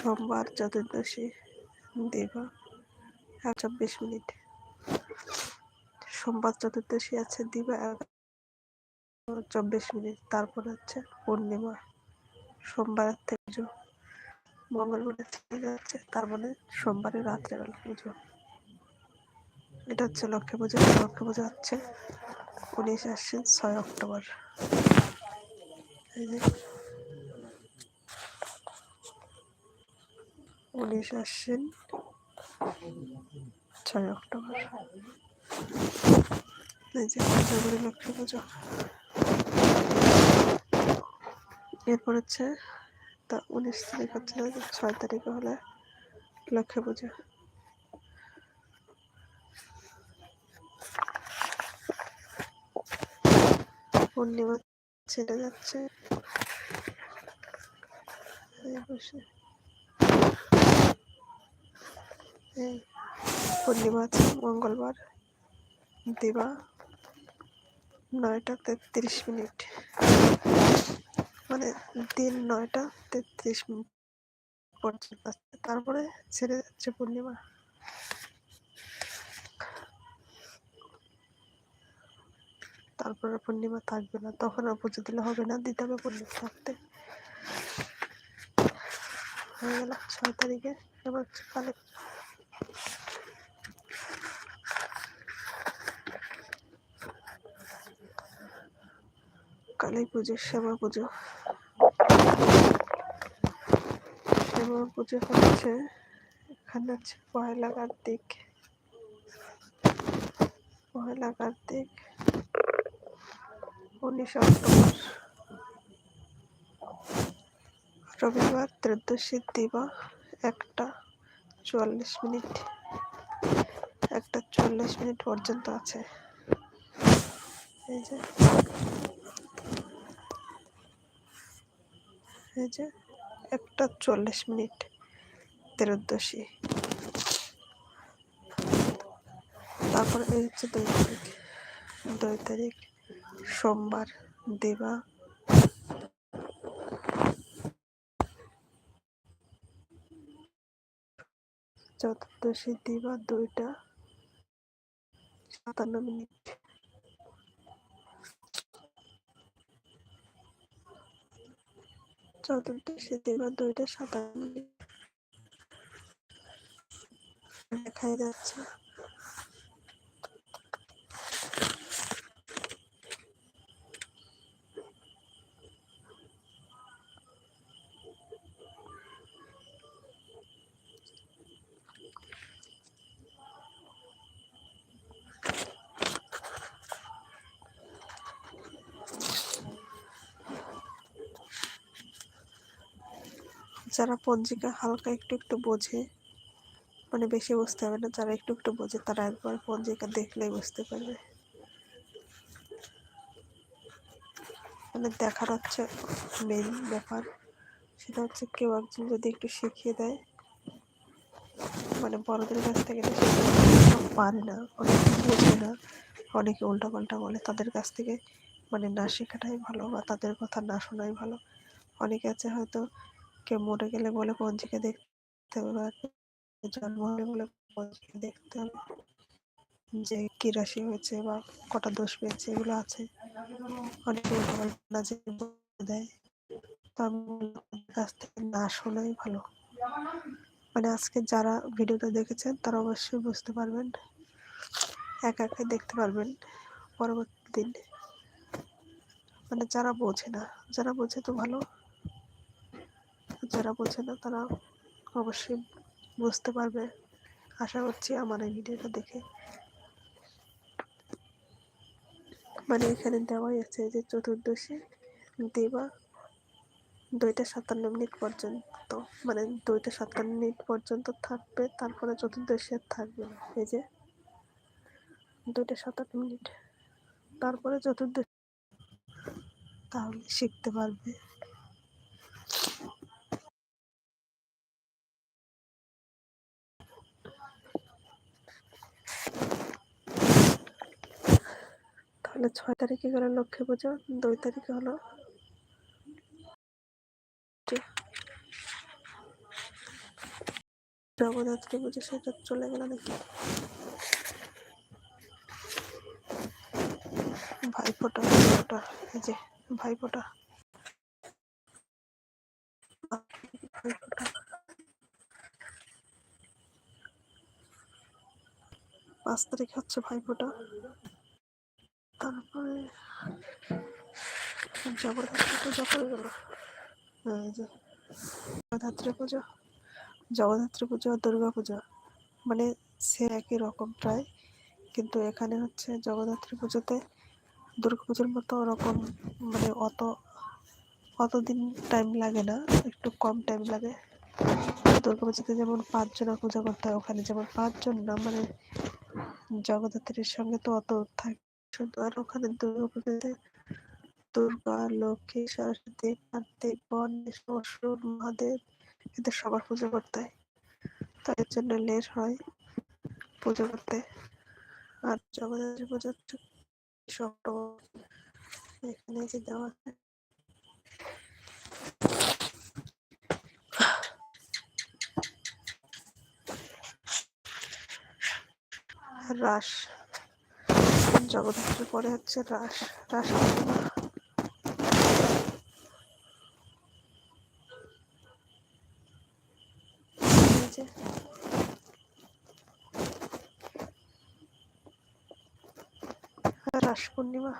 সোমবার চতুর্দশী দিবা। চব্বিশ মিনিট। সোমবার চতুর্দশী আছে দিবা চব্বিশ মিনিট। তারপর হচ্ছে পূর্ণিমা। সোমবার থেকে পুজো। মঙ্গলবারে থেকে যাচ্ছে তার মানে সোমবারে রাত্রেবেলা পুজো। এটা হচ্ছে লক্ষ্মী পুজো। লক্ষ্মী পুজো হচ্ছে উনিশ আশ্বিন, ছয় অক্টোবর। এই যে। উনিশ আশ্বিন ছয় অক্টোবর। এই লক্ষ্মী পুজো। এরপর হচ্ছে তা উনিশ তারিখ হচ্ছে ছয় তারিখে হলে লক্ষ্মী পুজো। পূর্ণিমা ছেড়ে যাচ্ছে। পূর্ণিমা আছে মঙ্গলবার, দিবা নয়টা তেত্রিশ মিনিট। মানে দিন নয়টা তেত্রিশ মিনিট পর্যন্ত তারপরে ছেড়ে যাচ্ছে পূর্ণিমা। তারপরে পূর্ণিমা থাকবে না। তখন আর পুজো দিলে হবে না। দিতে হবে পূর্ণিমা থাকতে। হয়ে গেল ছয় তারিখে। এবার কালী কালী পুজো শ্যামা পুজো। শ্যামা পুজো হচ্ছে এখানে হচ্ছে পয়লা কার্তিক। পয়লা কার্তিক, উনিশ অক্টোবর। রবিবার ত্রয়োদশী দিবা, একটা চুয়াল্লিশ মিনিট। একটা চুয়াল্লিশ মিনিট পর্যন্ত আছে। এই যে। এই যে একটা চল্লিশ মিনিট ত্রয়োদশী তারপর এই হচ্ছে দুই তারিখ। দুই তারিখ, সোমবার, দিবা। চতুর্দশী, দিবা দুইটা। সাতান্ন মিনিট। চতুর্দশী দিবা দুইটা সাতান্ন দেখা যাচ্ছে। যারা পঞ্জিকা হালকা একটু একটু বোঝে মানে বেশি বুঝতে হবে না, যারা একটু একটু বোঝে তারা একবার পঞ্জিকা দেখলেই বুঝতে পারবে। মানে দেখার হচ্ছে মেন ব্যাপার, সেটা হচ্ছে কেউ একজন যদি একটু শিখিয়ে দেয় মানে বড়দের কাছ থেকে পারে না, অনেকে বোঝে না, অনেকে উল্টাপাল্টা বলে তাদের কাছ থেকে মানে না শেখাটাই ভালো বা তাদের কথা না শোনাই ভালো। অনেকে আছে হয়তো কেউ মরে গেলে বলে পঞ্জিকা দেখতে হবে বা জন্ম হলে বলে পঞ্জিকা দেখতে হবে? যে কি রাশি হয়েছে বা কটা দোষ পেয়েছে এগুলো আছে। অনেক না যে দেয় তো আমি কাছ থেকে না শোনাই ভালো। মানে আজকে যারা ভিডিওটা দেখেছেন, তারা অবশ্যই বুঝতে পারবেন। একা একাই দেখতে পারবেন পরবর্তী দিন। মানে যারা বোঝে না, যারা বোঝে তো ভালো। যারা বোঝে না, তারা অবশ্যই বুঝতে পারবে। আশা করছি আমার এই ভিডিওটা দেখে মানে এখানে দেওয়াই আছে যে চতুর্দশী দিবা দুইটা সাতান্ন মিনিট পর্যন্ত মানে দুইটা সাতান্ন মিনিট পর্যন্ত থাকবে, তারপরে চতুর্দশী আর থাকবে না। এই যে দুইটা সাতান্ন মিনিট, তারপরে চতুর্দশী, তাহলে শিখতে পারবে। তাহলে ছয় তারিখে গেল লক্ষ্মী পুজো, দুই তারিখে হলো জগদ্ধাত্রী পুজো, সেটা চলে গেল নাকি ভাইফোঁটা ভাইফোঁটা, এই যে ভাইফোঁটা। পাঁচ তারিখ হচ্ছে ভাইফোঁটা। তারপরে জগদ্ধাত্রী পুজো করে গেল। জগদ্ধাত্রী পুজো জগদ্ধাত্রী পুজো আর দুর্গা পুজো। মানে সে একই রকম প্রায়, কিন্তু এখানে হচ্ছে জগদ্ধাত্রী পুজোতে দুর্গা পুজোর মতো ওরকম মানে অত, অতদিন টাইম লাগে না, একটু কম টাইম লাগে। দুর্গা পুজোতে যেমন পাঁচজনা পূজা করতে হয়, ওখানে যেমন পাঁচজন না মানে জগদ্ধাত্রীর সঙ্গে তো অত থাকে শুধু ওখানে দুর্গা পুজোতে দুর্গা, লক্ষ্মী, সরস্বতী, কার্তিক, গণেশ অসুর মহাদেব এদের সবার পুজো করতে হয়। তাদের জন্য লেট হয় পুজো করতে। আর জগদ্ধাত্রী পুজো এখানে যে দেওয়া আছে। রাস জগদ্ধাত্রীর পরে হচ্ছে রাস রাস রাস পূর্ণিমা।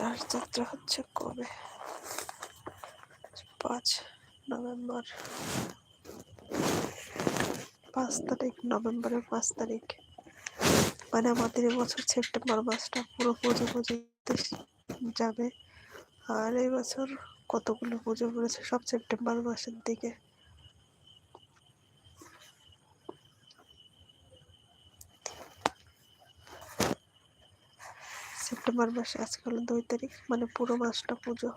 রাসযাত্রা হচ্ছে কবে? পাঁচ নভেম্বর। পাঁচ তারিখ, নভেম্বরের পাঁচ তারিখ। মানে আমাদের এবছর সেপ্টেম্বর মাসটা পুরো পুজো পুজোতে যাবে। আর এই বছর কতগুলো পুজো পড়েছে সব সেপ্টেম্বর মাসের দিকে। সেপ্টেম্বর মাসে আজকে হলো দুই তারিখ মানে পুরো মাসটা পুজো।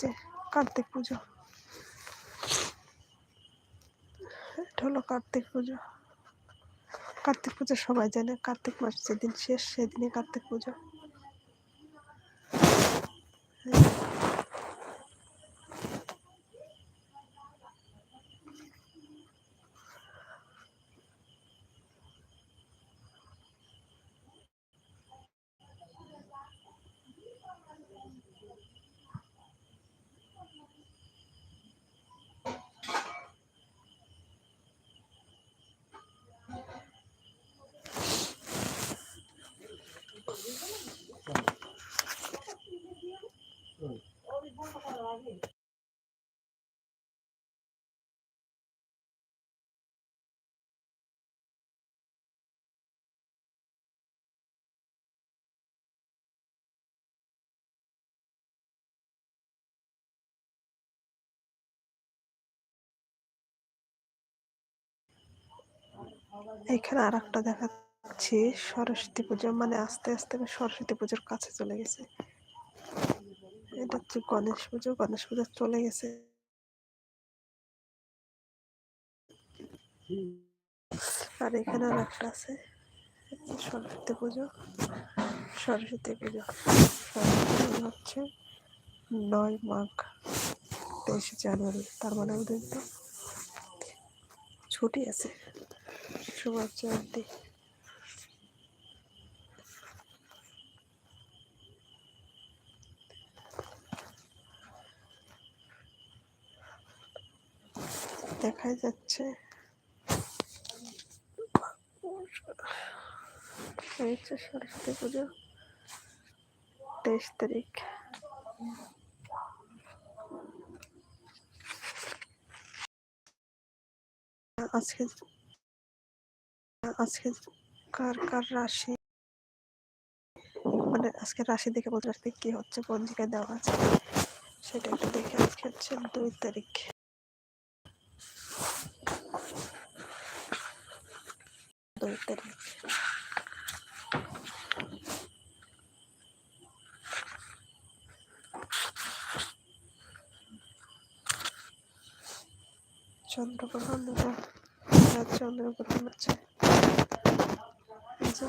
আছে, কার্তিক পুজো। এটা হলো কার্তিক পুজো। কার্তিক পুজো সবাই জানে, কার্তিক মাস যেদিন শেষ, সেদিনই কার্তিক পুজো। এখানে আর একটা দেখাচ্ছি, সরস্বতী পুজো। মানে আস্তে আস্তে আমি সরস্বতী পুজোর কাছে চলে গেছে। এটা হচ্ছে গণেশ পুজো। গণেশ পুজো চলে গেছে। আর এখানে আর একটা আছে সরস্বতী পুজো। সরস্বতী পুজো। সরস্বতী পুজো হচ্ছে নয় মাঘ তেইশে জানুয়ারি। তার মানে ওদের তো ছুটি আছে। সবার চারতে দেখা যাচ্ছে। সরস্বতী পুজো। তেইশ তারিখ। আজকে আজকে কার কার রাশি? মানে আজকে রাশি দেখে বলতে রাশি কি হচ্ছে পঞ্জিকায় দেওয়া আছে, সেটা একটু দেখে আজকে হচ্ছে দুই তারিখ। দুই তারিখ। চন্দ্রগ্রহণ চন্দ্রগ্রহণ আছে 你就。